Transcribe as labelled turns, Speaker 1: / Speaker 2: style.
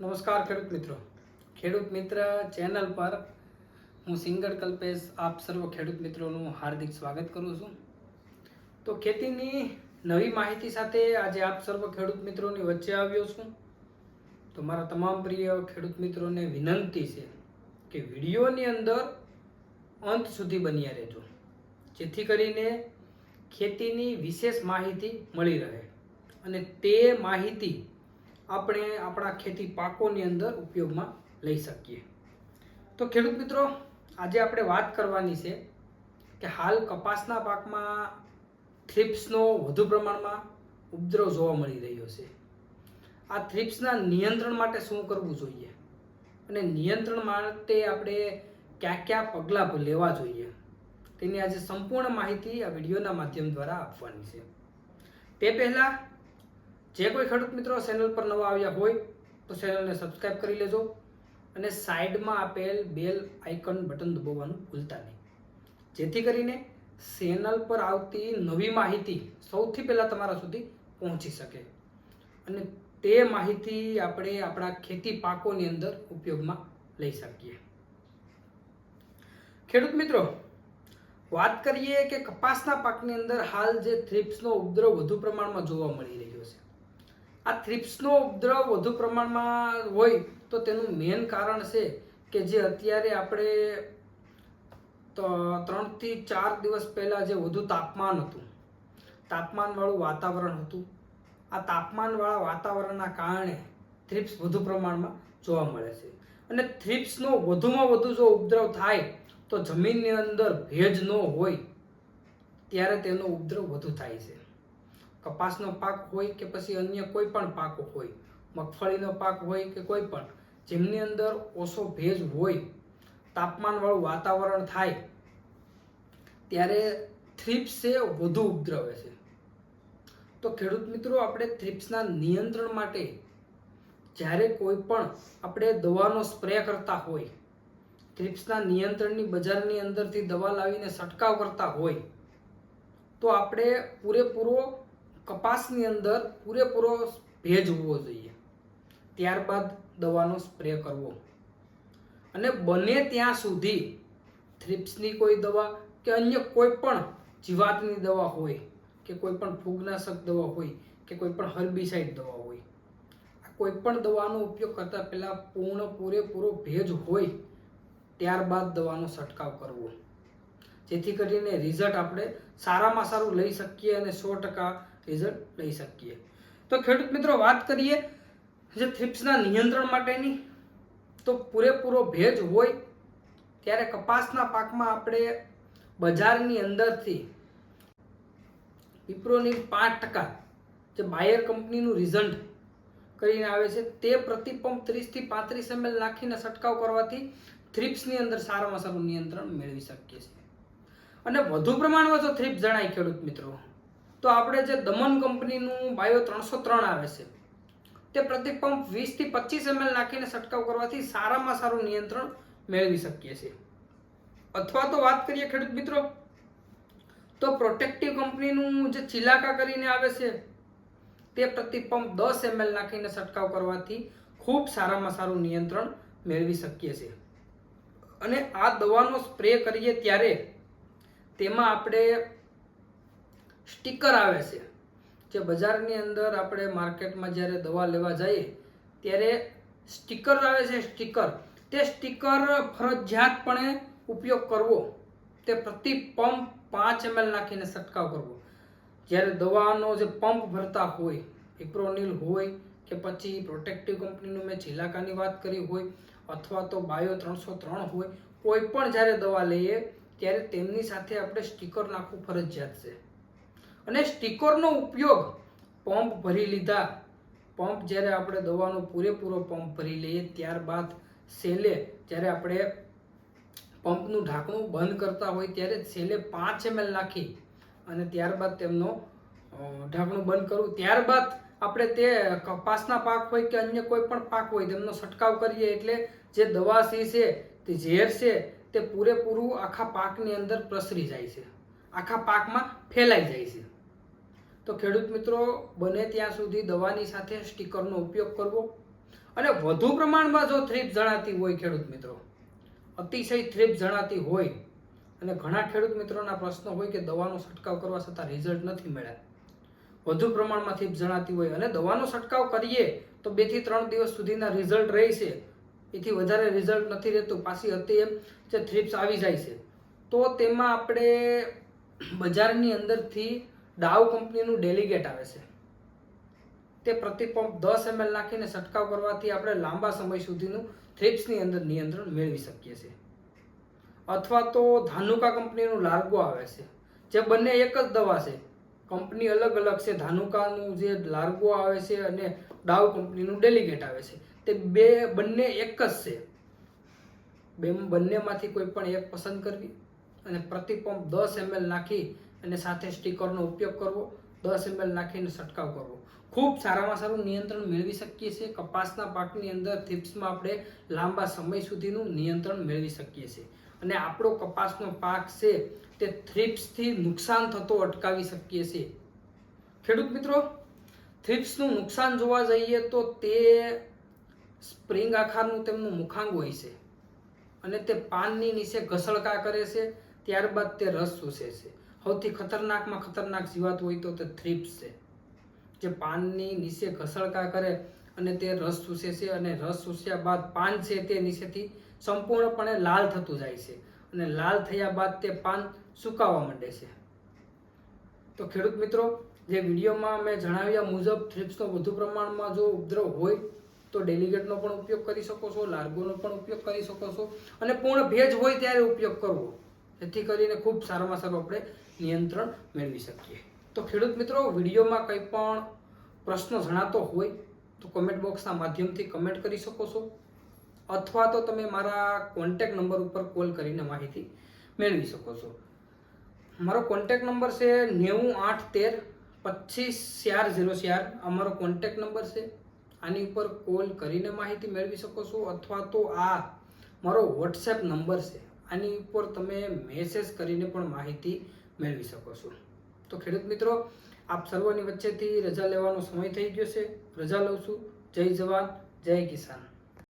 Speaker 1: નમસ્કાર ખેડૂત મિત્રો. ખેડૂત મિત્ર ચેનલ પર હું સિંગર કલ્પેશ આપ સર્વ ખેડૂત મિત્રોનું હાર્દિક સ્વાગત કરું છું. તો ખેતીની નવી માહિતી સાથે આજે આપ સર્વ ખેડૂત મિત્રોની વચ્ચે આવ્યો છું. તો મારા તમામ પ્રિય ખેડૂત મિત્રોને વિનંતી છે કે વિડીયોની અંદર અંત સુધી બન્યા રહેજો. જેથી કરીને ખેતીની વિશેષ માહિતી મળી રહે અને તે માહિતી આપણે આપણા ખેતી પાકોની અંદર ઉપયોગમાં લઈ શકીએ. તો ખેડૂત મિત્રો, આજે આપણે વાત કરવાની છે કે હાલ કપાસના પાકમાં થ્રિપ્સનો વધુ પ્રમાણમાં ઉપદ્રવ જોવા મળી રહ્યો છે. આ થ્રિપ્સના નિયંત્રણ માટે શું કરવું જોઈએ? અને નિયંત્રણ માટે આપણે કયા કયા પગલાં લેવા જોઈએ? તેની આજે સંપૂર્ણ માહિતી આ વિડીયોના માધ્યમ દ્વારા આપવાની છે. તે પહેલાં જે કોઈ ખેડૂત મિત્રો ચેનલ પર નવા આવ્યા હોય તો ચેનલને સબસ્ક્રાઈબ કરી લેજો અને સાઈડમાં આપેલ બેલ આઇકન બટન દબાવવાનું ભૂલતા નહીં. જેથી કરીને ચેનલ પર આવતી નવી માહિતી સૌથી પહેલાં તમારા સુધી પહોંચી શકે. અને તે માહિતી આપણે આપણા ખેતી પાકોની અંદર ઉપયોગમાં લઈ શકીએ. ખેડૂત મિત્રો, વાત કરીએ કે કપાસના પાકની અંદર હાલ જે થ્રિપ્સનો ઉપદ્રવ વધુ પ્રમાણમાં જોવા મળી રહ્યો છે. આ થ્રિપ્સનો ઉપદ્રવ વધુ પ્રમાણમાં હોય તો તેનું મેઇન કારણ છે કે જે અત્યારે આપણે ત્રણથી ચાર દિવસ પહેલાં જે વધુ તાપમાન હતું, તાપમાનવાળું વાતાવરણ હતું. આ તાપમાનવાળા વાતાવરણના કારણે થ્રિપ્સ વધુ પ્રમાણમાં જોવા મળે છે. અને થ્રિપ્સનો વધુમાં વધુ જો ઉપદ્રવ થાય તો જમીનની અંદર ભેજ ન હોય, ત્યારે તેનો ઉપદ્રવ વધુ થાય છે. કપાસનો પાક હોય કે પછી અન્ય કોઈ પણ પાક હોય, મગફળીનો પાક હોય કે કોઈ પણ, જેમની અંદર ઓછો ભેજ હોય, તાપમાનવાળું વાતાવરણ થાય, ત્યારે થ્રિપ્સે વધુ ઉપદ્રવે છે. તો ખેડૂત મિત્રો, આપણે થ્રિપ્સના નિયંત્રણ માટે જ્યારે કોઈ પણ આપણે દવાનો સ્પ્રે કરતા હોય, થ્રિપ્સના નિયંત્રણની બજારની અંદરથી દવા લાવીને છંટકાવ કરતા હોય, તો આપણે પૂરેપૂરો કપાસની અંદર પૂરેપૂરો ભેજ હોવો જોઈએ. ત્યારબાદ દવાનો સ્પ્રે કરવો. અને બને ત્યાં સુધી થ્રિપ્સની કોઈ દવા કે અન્ય કોઈ પણ જીવાતની દવા હોય કે કોઈ પણ ફૂગનાશક દવા હોય કે કોઈ પણ હર્બિસાઇડ દવા હોય કોઈ પણ દવાનો ઉપયોગ કરતાં પહેલાં પૂર્ણ પૂરેપૂરો ભેજ હોય ત્યારબાદ દવાનો છંટકાવ કરવો. જેથી કરીને રિઝલ્ટ આપણે સારામાં સારું લઈ શકીએ અને સો ટકા રિઝલ્ટ લઈ શકીએ. તો ખેડૂત મિત્રો, વાત કરીએ જે થ્રિપ્સના નિયંત્રણ માટેની, તો પૂરેપૂરો ભેજ હોય ત્યારે કપાસના પાકમાં આપણે બજારની અંદરથી વિપ્રોની પાંચ ટકા જે બાયર કંપનીનું રિઝલ્ટ કરીને આવે છે, તે પ્રતિપંપ ત્રીસથી પાંત્રીસ એમએલ નાખીને છંટકાવ કરવાથી થ્રિપ્સની અંદર સારામાં સારું નિયંત્રણ મેળવી શકીએ છીએ. અને વધુ પ્રમાણમાં જો થ્રિપ્સ જણાય ખેડૂત મિત્રો તો આપણે જે દમન કંપનીનું બાયો ત્રણસો ત્રણ આવે છે, તે પ્રતિપંપ વીસથી પચીસ એમએલ નાખીને છંટકાવ કરવાથી સારામાં સારું નિયંત્રણ મેળવી શકીએ છીએ. અથવા તો વાત કરીએ ખેડૂત મિત્રો, તો પ્રોટેક્ટિવ કંપનીનું જે ચિલાકા કરીને આવે છે, તે પ્રતિપંપ દસ એમએલ નાખીને છંટકાવ કરવાથી ખૂબ સારામાં સારું નિયંત્રણ મેળવી શકીએ છીએ. અને આ દવાનો સ્પ્રે કરીએ ત્યારે, તેમાં આપણે સ્ટીકર આવે છે. જે બજારની અંદર આપણે માર્કેટમાં જ્યારે દવા લેવા જઈએ, ત્યારે સ્ટીકર આવે છે સ્ટીકર. તે સ્ટીકર ફરજિયાતપણે ઉપયોગ કરવો. તે પ્રતિ પંપ પાંચ એમએલ નાખીને છંટકાવ કરવો. જ્યારે દવાનો જે પંપ ભરતા હોય ઇપ્રોનિલ હોય કે પછી પ્રોટેક્ટિવ કંપનીનું મેં ચિલાકાની વાત કરી હોય, અથવા તો બાયો ત્રણસો ત્રણ હોય, કોઈ પણ જ્યારે દવા લઈએ, ત્યારે તેમની સાથે આપણે સ્ટીકર નાખવું ફરજિયાત છે. અને સ્ટીકરનો ઉપયોગ પંપ ભરી લીધા. પંપ જ્યારે આપણે દવાનો પૂરેપૂરો પંપ ભરી લઈએ ત્યારબાદ સેલે જ્યારે આપણે પંપનું ઢાંકણું બંધ કરતા હોય ત્યારે છેલ્લે પાંચ એમએલ નાખી અને ત્યારબાદ તેમનો ઢાંકણું બંધ કરવું. ત્યારબાદ આપણે તે કપાસના પાક હોય કે અન્ય કોઈ પણ પાક હોય તેમનો છંટકાવ કરીએ એટલે જે દવા સી છે, તે ઝેર છે, તે પૂરેપૂરું આખા પાકની અંદર પ્રસરી જાય છે. આખા પાકમાં ફેલાઈ જાય છે. તો ખેડૂત મિત્રો, બને ત્યાં સુધી દવાની સાથે સ્ટીકરનો ઉપયોગ કરવો. અને વધુ પ્રમાણમાં જો થ્રીપ જણાતી હોય ખેડૂત મિત્રો, અતિશય થ્રીપ જણાતી હોય, અને ઘણા ખેડૂત મિત્રોના પ્રશ્નો હોય કે દવાનો છંટકાવ કરવા છતાં રિઝલ્ટ નથી મળ્યા. વધુ પ્રમાણમાં થીપ જણાતી હોય અને દવાનો છંટકાવ કરીએ તો બેથી ત્રણ દિવસ સુધીના રિઝલ્ટ રહે છે એથી વધારે રિઝલ્ટ નથી રહેતું. પાછી હતી એમ જે થ્રીપ્સ આવી જાય છે. તો તેમાં આપણે બજારની અંદરથી ડાવ કંપનીનું ડેલિગેટ આવે છે. તે પ્રતિ પંપ દસ એમએલ નાખીને છંટકાવ કરવાથી આપણે લાંબા સમય સુધીનું થ્રિપ્સની અંદર નિયંત્રણ મેળવી શકીએ છીએ. અથવા તો ધાનુકા કંપનીનું લાર્ગો આવે છે, જે બંને એક જ દવા છે. કંપની અલગ અલગ છે, ધાનુકાનું જે લાર્ગો આવે છે અને ડાવ કંપનીનું ડેલિગેટ આવે છે. તે બે, બંને એક જ છે. બે બંનેમાંથી કોઈ પણ એક પસંદ કરવી અને પ્રતિ પંપ દસ એમએલ નાખી અને સાથે સ્ટીકરનો ઉપયોગ કરવો, દસ એમએલ નાખીને છંટકાવ કરવો. ખૂબ સારામાં સારું નિયંત્રણ મેળવી શકીએ છીએ. કપાસના પાકની અંદર થીપ્સમાં આપણે લાંબા સમય સુધીનું નિયંત્રણ મેળવી શકીએ છીએ. અને આપણો કપાસનો પાક છે તે થ્રિપ્સથી નુકસાન થતો અટકાવી શકીએ છીએ. ખેડૂત મિત્રો, થ્રિપ્સનું નુકસાન જોવા જઈએ તો તે સ્પ્રિંગ આખારનું તેમનું મુખાંગ હોય છે અને તે પાનની નીચે ઘસળકા કરે છે. ત્યારબાદ તે રસ ચૂસે છે. સૌથી ખતરનાકમાં ખતરનાક જીવાત હોય તો તે થ્રિપ્સ છે. જે પાનની નીચે ઘસડકા કરે અને તે રસ ચૂસે છે અને રસ ચૂસ્યા બાદ પાન છે તે નીચેથી સંપૂર્ણપણે લાલ થતું જાય છે અને લાલ થયા બાદ તે પાન સુકાવા માંડે છે. તો ખેડૂત મિત્રો, જે વિડીયોમાં મેં જણાવ્યા મુજબ થ્રિપ્સનો વધુ પ્રમાણમાં જો ઉપદ્રવ હોય તો ડેલિગેટનો પણ ઉપયોગ કરી શકો છો, લાર્ગોનો પણ ઉપયોગ કરી શકો છો અને પૂર્ણ ભેજ હોય ત્યારે ઉપયોગ કરવો. જેથી કરીને ખૂબ સારામાં સારું આપણે નિયંત્રણ મેળવી શકીએ. તો ખેડૂત મિત્રો, વિડીયોમાં કંઈ પણ પ્રશ્ન જણાતો હોય તો કમેન્ટ બોક્સના માધ્યમથી કમેન્ટ કરી શકો છો. અથવા તો તમે મારા કોન્ટેક નંબર ઉપર કોલ કરીને માહિતી મેળવી શકો છો. મારો કોન્ટેક નંબર છે નેવું આઠ તેર પચીસ ચાર ઝીરો ચાર. અમારો કોન્ટેક નંબર છે. આની ઉપર કોલ કરીને માહિતી મેળવી શકો છો. અથવા તો આ મારો વોટ્સએપ નંબર છે. આની ઉપર તમે મેસેજ કરીને પણ માહિતી મેળવી શકો છો. તો ખેડૂત મિત્રો, આપ સર્વની વચ્ચેથી રજા લેવાનો સમય થઈ ગયો છે. રજા લઉં છું. જય જવાન, જય કિસાન.